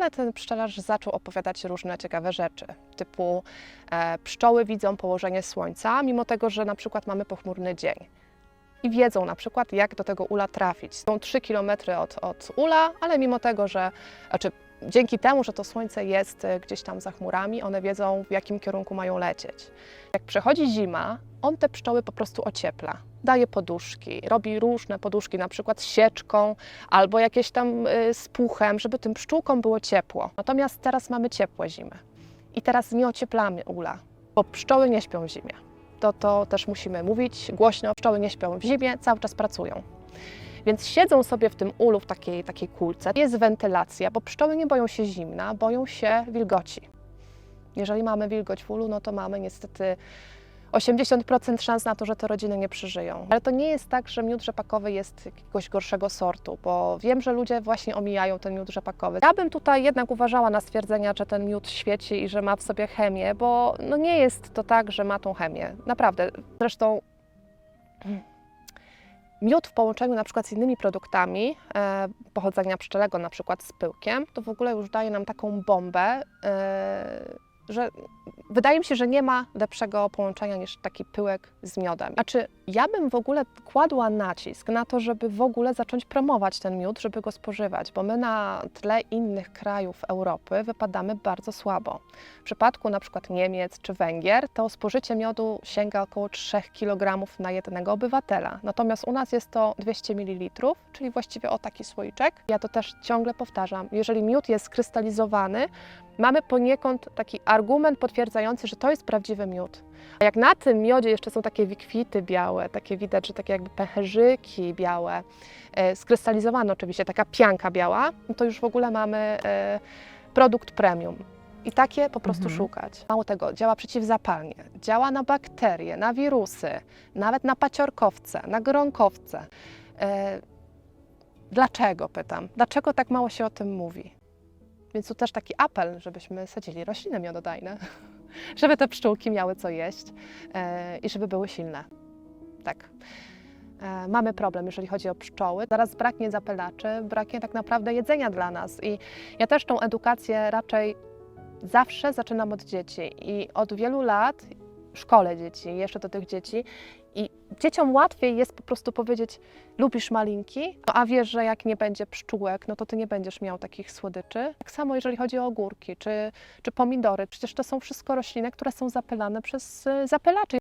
ale ten pszczelarz zaczął opowiadać różne ciekawe rzeczy, typu e, pszczoły widzą położenie słońca, mimo tego, że na przykład mamy pochmurny dzień. I wiedzą na przykład, jak do tego ula trafić. Są 3 km od, od ula, ale mimo tego, że znaczy, dzięki temu, że to słońce jest e, gdzieś tam za chmurami, one wiedzą, w jakim kierunku mają lecieć. Jak przychodzi zima, on te pszczoły po prostu ociepla. Daje poduszki, robi różne poduszki, na przykład sieczką albo jakieś tam y, z puchem, żeby tym pszczółkom było ciepło. Natomiast teraz mamy ciepłe zimy i teraz nie ocieplamy ula, bo pszczoły nie śpią w zimie. To, to też musimy mówić głośno, pszczoły nie śpią w zimie, cały czas pracują. Więc siedzą sobie w tym ulu, w takiej, takiej kulce. Jest wentylacja, bo pszczoły nie boją się zimna, boją się wilgoci. Jeżeli mamy wilgoć w ulu, no to mamy niestety 80% szans na to, że te rodziny nie przeżyją. Ale to nie jest tak, że miód rzepakowy jest jakiegoś gorszego sortu, bo wiem, że ludzie właśnie omijają ten miód rzepakowy. Ja bym tutaj jednak uważała na stwierdzenia, że ten miód świeci i że ma w sobie chemię, bo no nie jest to tak, że ma tą chemię. Naprawdę. Zresztą miód w połączeniu na przykład z innymi produktami e, pochodzenia pszczelego, na przykład z pyłkiem, to w ogóle już daje nam taką bombę, e, że wydaje mi się, że nie ma lepszego połączenia niż taki pyłek z miodem. Znaczy, ja bym w ogóle kładła nacisk na to, żeby w ogóle zacząć promować ten miód, żeby go spożywać, bo my na tle innych krajów Europy wypadamy bardzo słabo. W przypadku na przykład Niemiec czy Węgier, to spożycie miodu sięga około 3 kg na jednego obywatela. Natomiast u nas jest to 200 ml, czyli właściwie o taki słoiczek. Ja to też ciągle powtarzam. Jeżeli miód jest skrystalizowany, mamy poniekąd taki argument potwierdzający, że to jest prawdziwy miód. A jak na tym miodzie jeszcze są takie wikwity białe, takie widać, że takie jakby pęcherzyki białe, e, skrystalizowane oczywiście, taka pianka biała, no to już w ogóle mamy e, produkt premium. I takie po prostu Mhm. szukać. Mało tego, działa przeciwzapalnie, działa na bakterie, na wirusy, nawet na paciorkowce, na gronkowce. E, dlaczego, pytam, dlaczego tak mało się o tym mówi? Więc tu też taki apel, żebyśmy sadzili rośliny miododajne, żeby te pszczółki miały co jeść e, i żeby były silne. Tak. E, Mamy problem, jeżeli chodzi o pszczoły. Zaraz braknie zapylaczy, braknie tak naprawdę jedzenia dla nas. I ja też tą edukację raczej zawsze zaczynam od dzieci. I od wielu lat szkole dzieci, jeszcze do tych dzieci. I dzieciom łatwiej jest po prostu powiedzieć, lubisz malinki, a wiesz, że jak nie będzie pszczółek, no to ty nie będziesz miał takich słodyczy. Tak samo jeżeli chodzi o ogórki czy, czy pomidory. Przecież to są wszystko rośliny, które są zapylane przez y, zapylaczy.